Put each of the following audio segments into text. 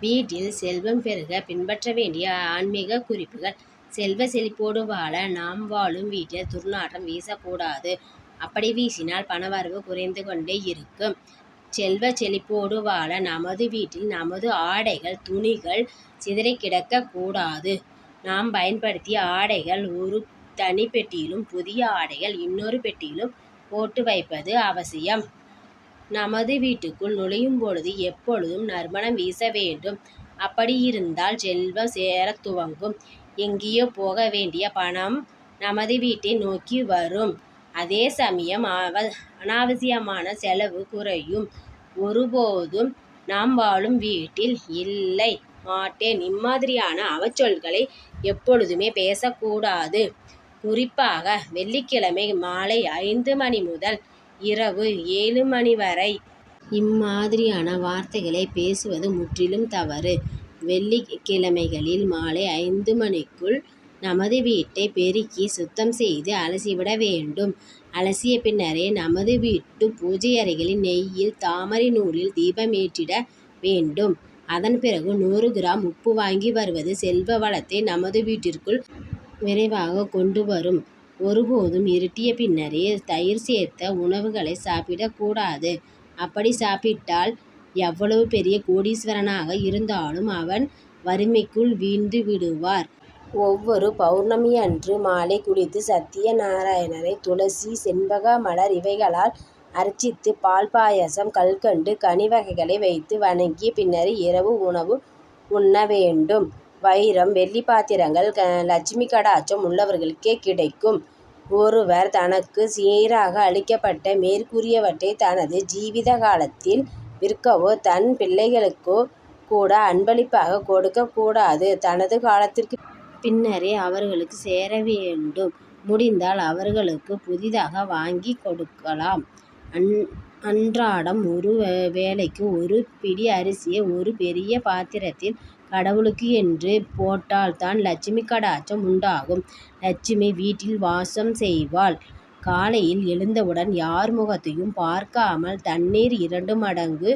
வீட்டில் செல்வம் பெருக பின்பற்ற வேண்டிய ஆன்மீக குறிப்புகள் செல்வ செழிப்போடு வாழ நாம் வாழும் வீட்டில் துர்நாற்றம் வீசக்கூடாது. அப்படி வீசினால் பணவரவு குறைந்து கொண்டே இருக்கும். செல்வ செழிப்போடு வாழ நமது வீட்டில் நமது ஆடைகள் துணிகள் சிதறி கிடக்கக்கூடாது நாம் பயன்படுத்திய ஆடைகள் ஒரு தனி பெட்டியிலும் புதிய ஆடைகள் இன்னொரு பெட்டியிலும் போட்டு வைப்பது அவசியம். நமது வீட்டுக்குள் நுழையும் பொழுது எப்பொழுதும் நறுமணம் வீச வேண்டும். அப்படியிருந்தால் செல்வம் சேரத் துவங்கும். எங்கேயோ போக வேண்டிய பணம் நமது வீட்டை நோக்கி வரும். அதே சமயம் அனாவசியமான செலவு குறையும். ஒருபோதும் நாம் வாழும் வீட்டில் இல்லை மாட்டேன் இம்மாதிரியான அவச்சொற்களை எப்பொழுதுமே பேசக்கூடாது. குறிப்பாக வெள்ளிக்கிழமை மாலை ஐந்து மணி முதல் இரவு ஏழு மணி வரை. இம்மாதிரியான வார்த்தைகளை பேசுவது முற்றிலும் தவறு. வெள்ளிக்கிழமைகளில் மாலை ஐந்து மணிக்குள் நமது வீட்டை பெருக்கி சுத்தம் செய்து அலசிவிட வேண்டும். அலசிய பின்னரே நமது வீட்டு பூஜை அறைகளில் நெய்யில் தாமரை நூலில் தீபமேற்றிட வேண்டும். அதன் பிறகு நூறு கிராம் உப்பு வாங்கி வருவது செல்வ வளத்தை நமது வீட்டிற்குள் விரைவாக கொண்டு வரும். ஒருபோதும் இருட்டிய பின்னரே தயிர் சேர்த்த உணவுகளை சாப்பிடக்கூடாது அப்படி சாப்பிட்டால் எவ்வளவு பெரிய கோடீஸ்வரனாக இருந்தாலும் அவன் வறுமைக்குள் வீழ்ந்து விடுவார். ஒவ்வொரு பவுர்ணமியன்று மாலை குளித்து சத்திய நாராயணரை துளசி செண்பக மலர் இவைகளால் அர்ச்சித்து பால் பாயசம் கல்கண்டு கனி வகைகளை வைத்து வணங்கிய பின்னரே இரவு உணவு உண்ண வேண்டும். வைரம் வெள்ளி பாத்திரங்கள் லட்சுமி கடாட்சம் உள்ளவர்களுக்கே கிடைக்கும். ஒருவர் தனக்கு சீராக அளிக்கப்பட்ட மேற்கூறியவற்றை தனது ஜீவித காலத்தில் விற்கவோ தன் பிள்ளைகளுக்கோ கூட அன்பளிப்பாக கொடுக்கக் கூடாது. தனது காலத்திற்கு பின்னரே அவர்களுக்கு சேர வேண்டும். முடிந்தால் அவர்களுக்கு புதிதாக வாங்கிக் கொடுக்கலாம். அன்றாடம் ஒரு வேளைக்கு ஒரு பிடி அரிசியை ஒரு பெரிய பாத்திரத்தில் கடவுளுக்கு என்று போட்டால் தான் லட்சுமி கடாட்சம் உண்டாகும். லட்சுமி வீட்டில் வாசம் செய்வாள். காலையில் எழுந்தவுடன் யார் முகத்தையும் பார்க்காமல் தண்ணீர் இரண்டு மடங்கு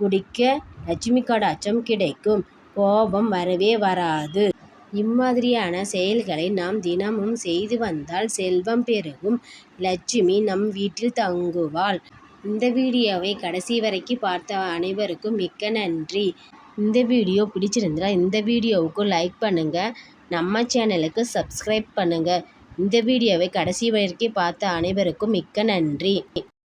குடிக்க லட்சுமி கடாட்சம் கிடைக்கும். கோபம் வரவே வராது. இம்மாதிரியான செயல்களை நாம் தினமும் செய்து வந்தால் செல்வம் பெருகும். லட்சுமி நம் வீட்டில் தங்குவாள். இந்த வீடியோவை கடைசி வரைக்கும் பார்த்த அனைவருக்கும் மிக்க நன்றி. இந்த வீடியோ பிடிச்சிருந்தா இந்த வீடியோவுக்கு லைக் பண்ணுங்கள் நம்ம சேனலுக்கு சப்ஸ்கிரைப் பண்ணுங்கள் இந்த வீடியோவை கடைசி வரைக்கும் பார்த்த அனைவருக்கும் மிக்க நன்றி.